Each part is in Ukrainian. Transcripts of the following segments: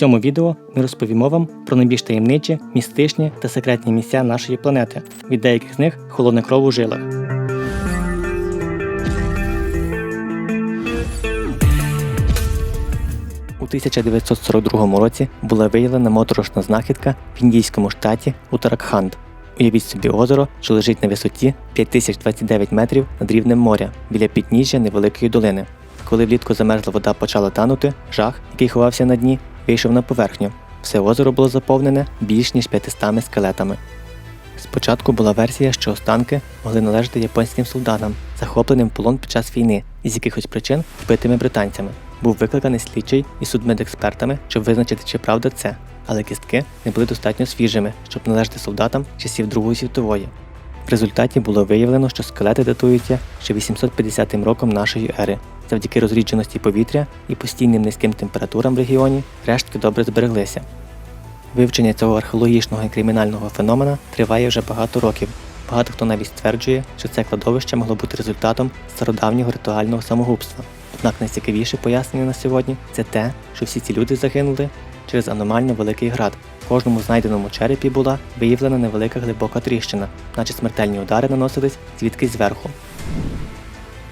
цьому відео ми розповімо вам про найбільш таємничі, містичні та секретні місця нашої планети. Від деяких з них холодне кров у жилах. У 1942 році була виявлена моторошна знахідка в індійському штаті Утаракханд. Уявіть собі озеро, що лежить на висоті 5029 метрів над рівнем моря біля підніжжя невеликої долини. Коли влітку замерзла вода почала танути, жах, який ховався на дні, вийшов на поверхню. Все озеро було заповнене більш ніж 500 скелетами. Спочатку була версія, що останки могли належати японським солдатам, захопленим в полон під час війни і з якихось причин вбитими британцями. Був викликаний слідчий і судмедекспертами, щоб визначити, чи правда це, але кістки не були достатньо свіжими, щоб належати солдатам часів Другої світової. В результаті було виявлено, що скелети датуються ще 850 роком нашої ери. Завдяки розрідженості повітря і постійним низьким температурам в регіоні рештки добре збереглися. Вивчення цього археологічного і кримінального феномена триває вже багато років. Багато хто навіть стверджує, що це кладовище могло бути результатом стародавнього ритуального самогубства. Однак найцікавіше пояснення на сьогодні це те, що всі ці люди загинули через аномально великий град. В кожному знайденому черепі була виявлена невелика глибока тріщина, наче смертельні удари наносились звідкись зверху.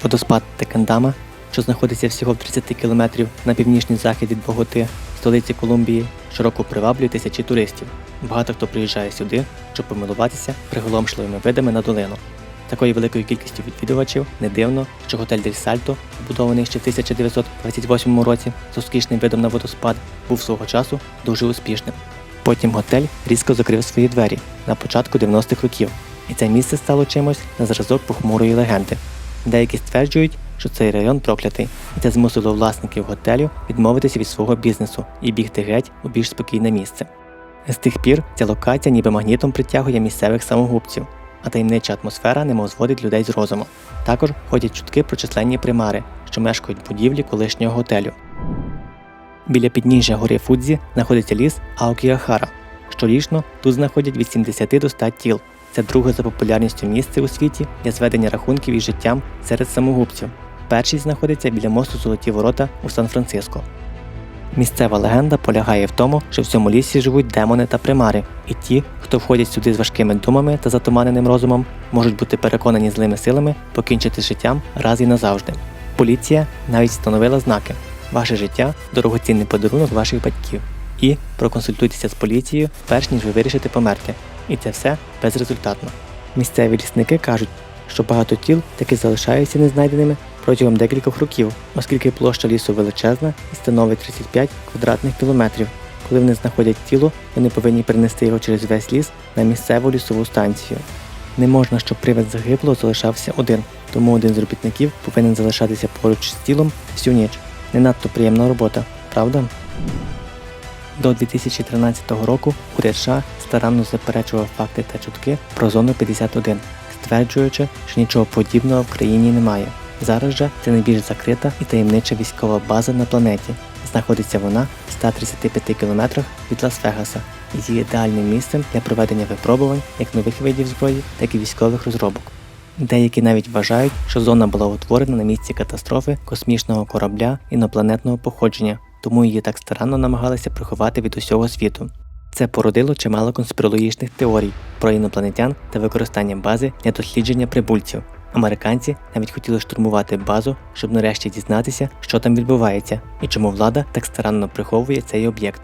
Водоспад Текендама, що знаходиться всього в 30 кілометрів на північний захід від Боготи, столиці Колумбії, щороку приваблює тисячі туристів. Багато хто приїжджає сюди, щоб помилуватися приголомшливими видами на долину. Такою великою кількістю відвідувачів не дивно, що готель Дель Сальто, побудований ще в 1928 році з розкішним видом на водоспад, був свого часу дуже успішним. Потім готель різко закрив свої двері на початку 90-х років, і це місце стало чимось на зразок похмурої легенди. Деякі стверджують, що цей район проклятий, і це змусило власників готелю відмовитися від свого бізнесу і бігти геть у більш спокійне місце. З тих пір ця локація ніби магнітом притягує місцевих самогубців, а таємнича атмосфера немов зводить людей з розуму. Також ходять чутки про численні примари, що мешкають в будівлі колишнього готелю. Біля підніжжя гори Фудзі знаходиться ліс Аокіахара. Щорічно тут знаходять від 70 до 100 тіл. Це друге за популярністю місце у світі для зведення рахунків із життям серед самогубців. Перший знаходиться біля мосту Золоті Ворота у Сан-Франциско. Місцева легенда полягає в тому, що в цьому лісі живуть демони та примари, і ті, хто входять сюди з важкими думами та затуманеним розумом, можуть бути переконані злими силами покінчити життям раз і назавжди. Поліція навіть встановила знаки Ваше життя дорогоцінний подарунок ваших батьків. І проконсультуйтеся з поліцією, перш ніж ви вирішите померти. І це все безрезультатно. Місцеві лісники кажуть, що багато тіл таки залишаються незнайденими протягом декількох років, оскільки площа лісу величезна і становить 35 квадратних кілометрів. Коли вони знаходять тіло, вони повинні перенести його через весь ліс на місцеву лісову станцію. Не можна, щоб привид загиблого залишався один, тому один з робітників повинен залишатися поруч з тілом всю ніч. Не надто приємна робота, правда? До 2013 року уряд США старанно заперечував факти та чутки про зону 51, стверджуючи, що нічого подібного в країні немає. Зараз же це найбільш закрита і таємнича військова база на планеті. Знаходиться вона в 135 кілометрах від Лас-Вегаса і є ідеальним місцем для проведення випробувань як нових видів зброї, так і військових розробок. Деякі навіть вважають, що зона була утворена на місці катастрофи космічного корабля інопланетного походження, тому її так старанно намагалися приховати від усього світу. Це породило чимало конспірологічних теорій про інопланетян та використання бази для дослідження прибульців. Американці навіть хотіли штурмувати базу, щоб нарешті дізнатися, що там відбувається і чому влада так старанно приховує цей об'єкт.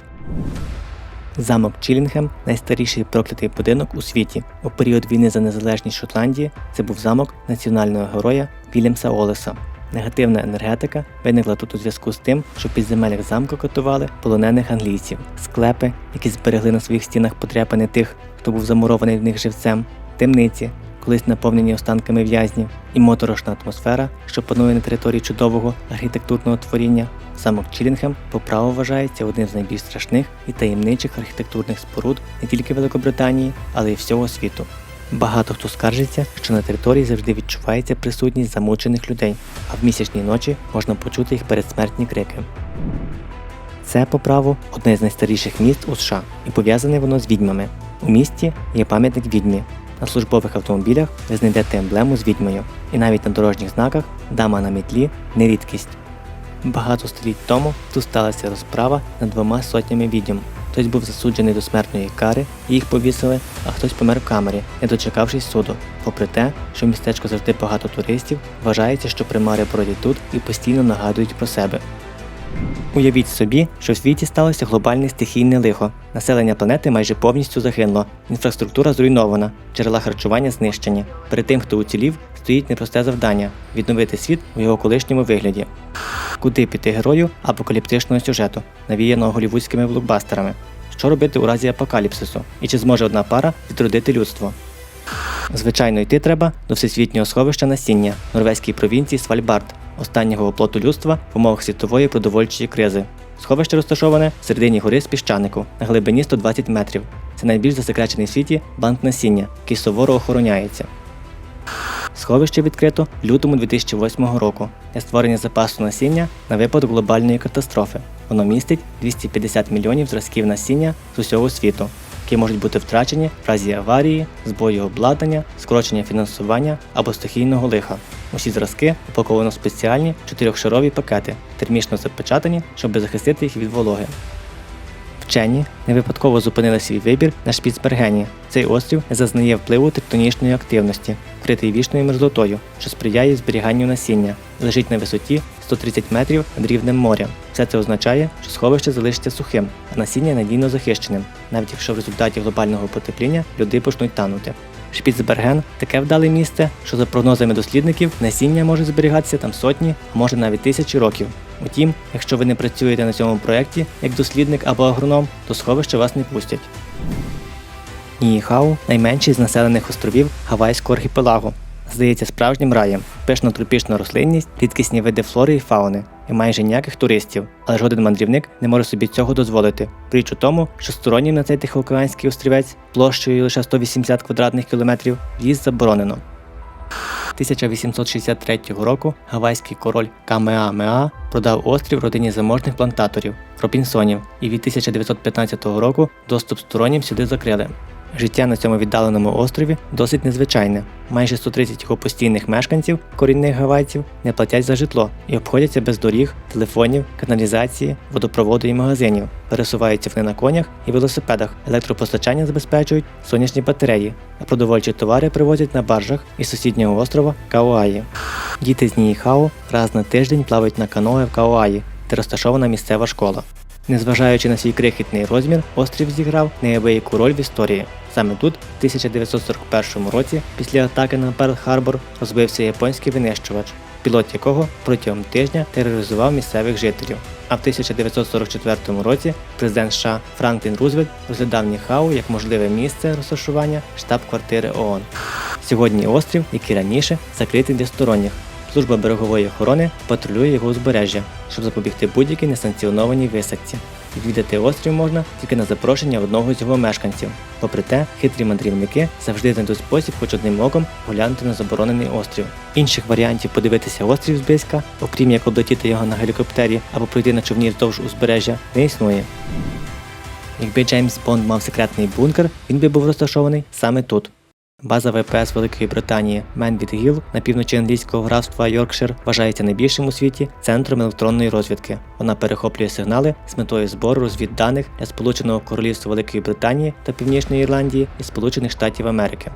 Замок Чілінгем найстаріший проклятий будинок у світі. У період війни за незалежність Шотландії це був замок національного героя Вільямса Олеса. Негативна енергетика виникла тут у зв'язку з тим, що в підземеллях замку катували полонених англійців, склепи, які зберегли на своїх стінах подряпини тих, хто був замурований в них живцем, темниці, колись наповнені останками в'язнів, і моторошна атмосфера, що панує на території чудового архітектурного творіння. Замок Чілінгем по праву вважається одним з найбільш страшних і таємничих архітектурних споруд не тільки Великобританії, але й всього світу. Багато хто скаржиться, що на території завжди відчувається присутність замучених людей, а в місячні ночі можна почути їх передсмертні крики. Це по праву одне з найстаріших міст у США, і пов'язане воно з відьмами. У місті є пам'ятник відьмі. На службових автомобілях ви знайдете емблему з відьмою, і навіть на дорожніх знаках дама на мітлі не рідкість. Багато століть тому тут сталася розправа над двома сотнями відьом. Хтось був засуджений до смертної кари, їх повісили, а хтось помер в камері, не дочекавшись суду. Попри те, що містечко завжди багато туристів, вважається, що примари бродять тут і постійно нагадують про себе. Уявіть собі, що в світі сталося глобальне стихійне лихо. Населення планети майже повністю загинуло, інфраструктура зруйнована, джерела харчування знищені. Перед тим, хто уцілів, стоїть непросте завдання відновити світ у його колишньому вигляді. Куди піти герою апокаліптичного сюжету, навіяного голівудськими блокбастерами? Що робити у разі апокаліпсису? І чи зможе одна пара відродити людство? Звичайно, йти треба до всесвітнього сховища насіння норвезькій провінції Свальбард, останнього оплоту людства в умовах світової продовольчої кризи. Сховище розташоване в середині гори з піщанику на глибині 120 метрів. Це найбільш засекречений в світі банк насіння, який суворо охороняється. Сховище відкрито в лютому 2008 року для створення запасу насіння на випадок глобальної катастрофи. Воно містить 250 мільйонів зразків насіння з усього світу, які можуть бути втрачені в разі аварії, збою обладнання, скорочення фінансування або стихійного лиха. Усі зразки упаковано в спеціальні чотирьохшарові пакети, термічно запечатані, щоб захистити їх від вологи. Вчені не випадково зупинили свій вибір на Шпіцбергені. Цей острів не зазнає впливу тектонічної активності, вкритий вічною мерзлотою, що сприяє зберіганню насіння, лежить на висоті 130 метрів над рівнем моря. Все це означає, що сховище залишиться сухим, а насіння надійно захищеним, навіть якщо в результаті глобального потепління люди почнуть танути. Шпіцберген таке вдале місце, що за прогнозами дослідників насіння може зберігатися там сотні, а може навіть тисячі років. Утім, якщо ви не працюєте на цьому проєкті як дослідник або агроном, то сховище вас не пустять. Ніїхау найменший з населених островів Гавайського архіпелагу. Здається справжнім раєм, пишна тропічна рослинність, рідкісні види флори і фауни, і майже ніяких туристів, але жоден мандрівник не може собі цього дозволити. Річ у тому, що стороннім на цей тихоокеанський острівець площею лише 180 квадратних кілометрів в'їзд заборонено. 1863 року гавайський король Камеамеа продав острів родині заможних плантаторів Робінсонів, і від 1915 року доступ стороннім сюди закрили. Життя на цьому віддаленому острові досить незвичайне. Майже 130 його постійних мешканців, корінних гавайців, не платять за житло і обходяться без доріг, телефонів, каналізації, водопроводу і магазинів. Пересуваються вони на конях і велосипедах. Електропостачання забезпечують сонячні батареї, а продовольчі товари привозять на баржах із сусіднього острова Кауаї. Діти з Ніїхау раз на тиждень плавають на каное в Кауаї, де розташована місцева школа. Незважаючи на свій крихітний розмір, острів зіграв неабияку роль в історії. Саме тут, в 1941 році, після атаки на Перл-Харбор, розбився японський винищувач, пілот якого протягом тижня тероризував місцевих жителів. А в 1944 році президент США Франклін Рузвельт розглядав Ніхау як можливе місце розташування штаб-квартири ООН. Сьогодні острів, як і раніше, закритий для сторонніх. Служба берегової охорони патрулює його узбережжя, щоб запобігти будь-якій несанкціонованій висадці. Відвідати острів можна тільки на запрошення одного з його мешканців. Попри те, хитрі мандрівники завжди знайдуть спосіб хоч одним оком поглянути на заборонений острів. Інших варіантів подивитися острів зблизька, окрім як облетіти його на гелікоптері або пройти на човні вздовж узбережжя, не існує. Якби Джеймс Бонд мав секретний бункер, він би був розташований саме тут. База ВПС Великої Британії Менвід Гіл на півночі англійського графства Йоркшир вважається найбільшим у світі центром електронної розвідки. Вона перехоплює сигнали з метою збору розвідданих для Сполученого Королівства Великої Британії та Північної Ірландії і Сполучених Штатів Америки.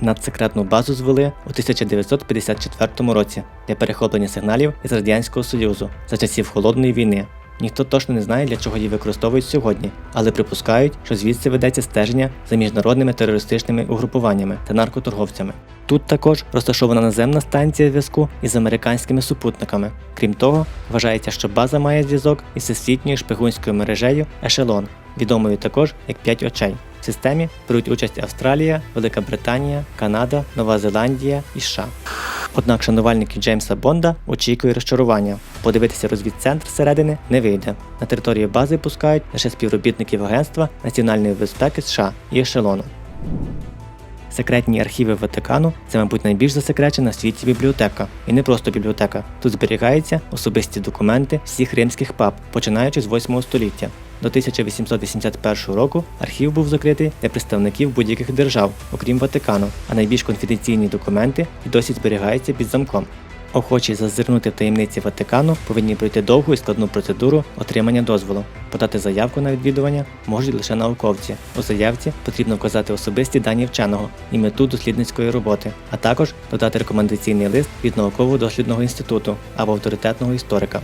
Надсекретну базу звели у 1954 році для перехоплення сигналів із Радянського Союзу за часів Холодної війни. Ніхто точно не знає, для чого її використовують сьогодні, але припускають, що звідси ведеться стеження за міжнародними терористичними угрупуваннями та наркоторговцями. Тут також розташована наземна станція зв'язку із американськими супутниками. Крім того, вважається, що база має зв'язок із всесвітньою шпигунською мережею Ешелон, відомою також як «П'ять очей. В системі беруть участь Австралія, Велика Британія, Канада, Нова Зеландія і США. Однак шанувальників Джеймса Бонда очікує розчарування. Подивитися розвідцентр зсередини не вийде. На територію бази пускають лише співробітників Агентства національної безпеки США і ешелону. Секретні архіви Ватикану це, мабуть, найбільш засекречена в світі бібліотека. І не просто бібліотека. Тут зберігаються особисті документи всіх римських пап, починаючи з 8 століття. До 1881 року архів був закритий для представників будь-яких держав, окрім Ватикану, а найбільш конфіденційні документи досі зберігаються під замком. Охочі зазирнути в таємниці Ватикану повинні пройти довгу і складну процедуру отримання дозволу. Подати заявку на відвідування можуть лише науковці. У заявці потрібно вказати особисті дані вченого і мету дослідницької роботи, а також додати рекомендаційний лист від науково-дослідного інституту або авторитетного історика.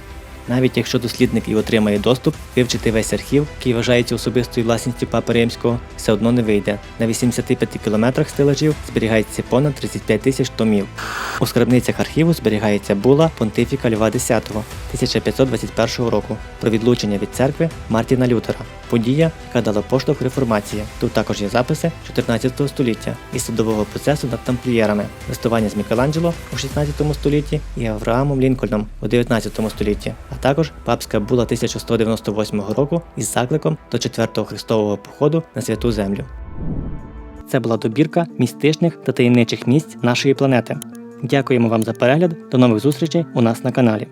Навіть якщо дослідник і отримає доступ, вивчити весь архів, який вважається особистою власністю Папи Римського, все одно не вийде. На 85 кілометрах стелажів зберігається понад 35 тисяч томів. У скарбницях архіву зберігається була понтифіка Льва X 1521 року про відлучення від церкви Мартіна Лютера. Подія, яка дала поштовх реформації. Тут також є записи 14 століття і судового процесу над тамплієрами, листування з Мікеланджело у 16 столітті і Авраамом Лінкольном у 19 столітті, також папська була 1198 року із закликом до 4-го хрестового походу на святу землю. Це була добірка містичних та таємничих місць нашої планети. Дякуємо вам за перегляд. До нових зустрічей у нас на каналі.